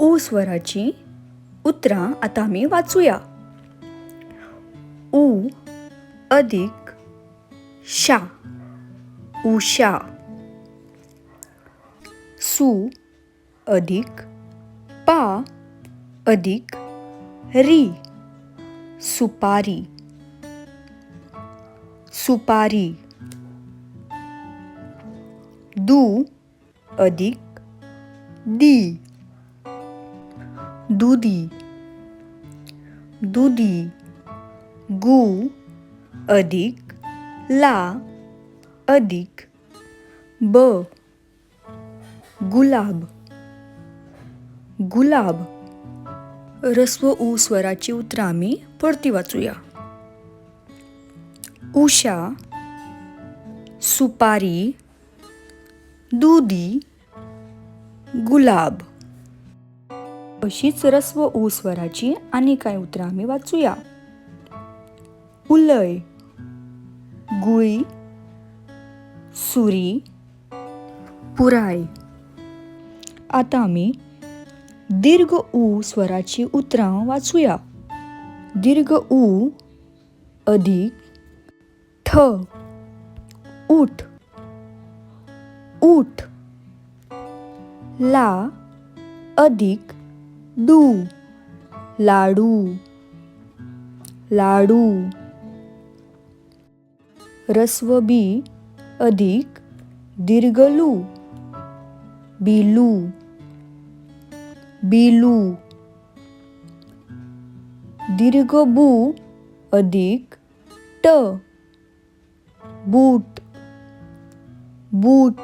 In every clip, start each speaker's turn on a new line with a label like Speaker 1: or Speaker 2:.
Speaker 1: ऊ स्वराची उतरां आता आम्ही वाचूया. उ अधिक शा उषा. सु अधिक पा अधिक री सुपारी. सुपारी. दू अधिक दी. दुधी। दुधी गु अधिक ला अधिक ब गुलाब। गुलाब रस्व उ स्वराची उतरां आमी परती वाचूया। उषा सुपारी दुदी गुलाब। अशीच रस्व ऊ स्वराची आनी कांय उतरां आमी वाचूया. उलय गुळी सुरी पुराय. आता आमी दीर्घ ऊ स्वराची उतरां वाचूया. दीर्घ ऊ अधिक ठ उठ. उठ ला अधिक डू लाडू. लाडू. रस्व बी अधिक दीर्घलू. बिलू. बिलू. दीर्घ बू अधिक ट. बूट. बूट.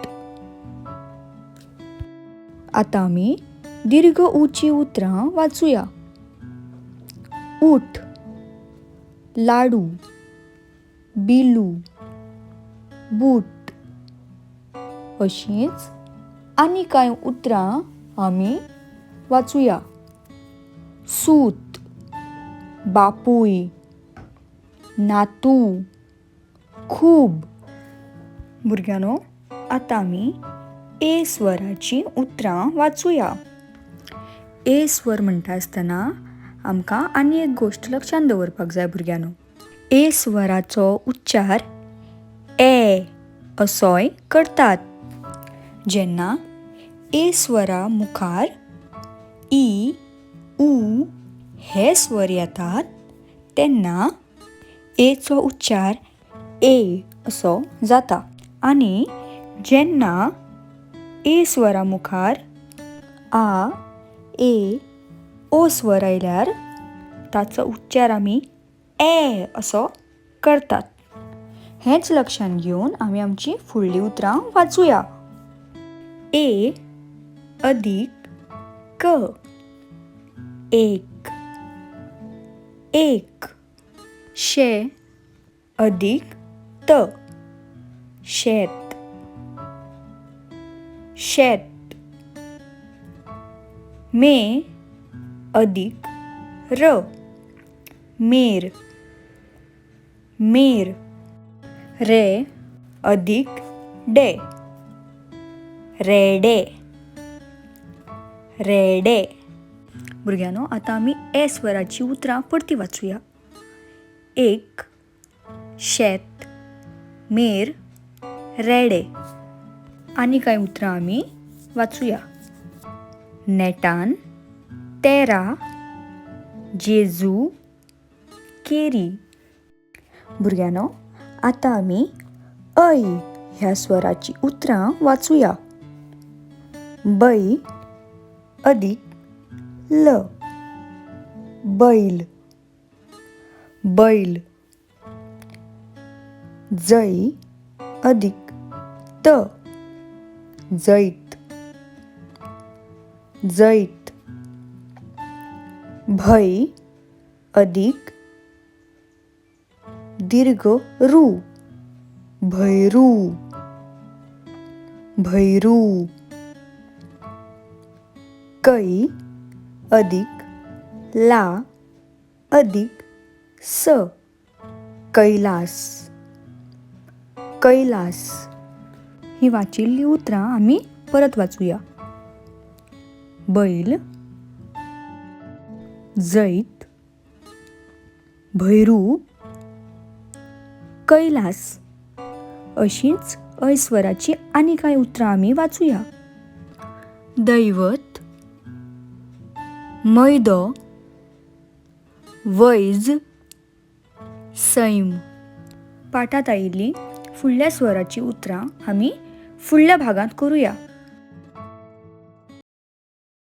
Speaker 1: आता आमी दीर्घ ऊची उतरां वाचूया. ऊठ लाडू बिलू बूट. अशींच आनी कांय उतरां आमी वाचूया. सूत बापूय नातू खूब. भुरग्यानो आतां आमी ए स्वराची उतरां वाचूया. ए स्वर म्हणटा आसतना आमकां आनी एक गोश्ट लक्षांत दवरपाक जाय भुरग्यांनो. ए स्वराचो उच्चार ए असोय करतात. जेन्ना ए स्वरा मुखार ई उ हे स्वर येतात तेन्ना एचो उच्चार ए असो जाता. आनी जेन्ना ए स्वरा मुखार आ ए ओ स्वर आयल्यार ताचो उच्चार आमी ए असो करतात. हेंच लक्षांत घेवन आमी आमची फुडलीं उतरां वाचूया. ए अधिक क एक एक शे अधिक त शेत शेत. मे अधिक र. मेर. मेर. रे अधिक डे. रेडे. रेडे. भुरग्यानो आतां आमी ए स्वराची उतरां परती वाचूया. एक शेत मेर रेडे. आनी कांय उतरां आमी वाचूया? नेटान तेरा जेजू केरी. भुरग्यानो आतां आमी ऐ ह्या स्वराची उतरां वाचूया. बै अधिक ल. बैल. बैल. जै अधिक त. जैत. जैत. भय अधिक दीर्घ रू. भैरू. भैरू. कै अधिक ला अधिक स कैलास. कैलास. ही वाचिल्ली उतरां आमी परत वाचूया. बैल जैत भैरू कैलास अशीच ऐश्वराची आणि काय उतरां आम्ही वाचूया. दैवत मैद वैज सैम. पाठात आयिल्ली फुडल्या स्वराची उतरां आमी फुडल्या भागांत करूया.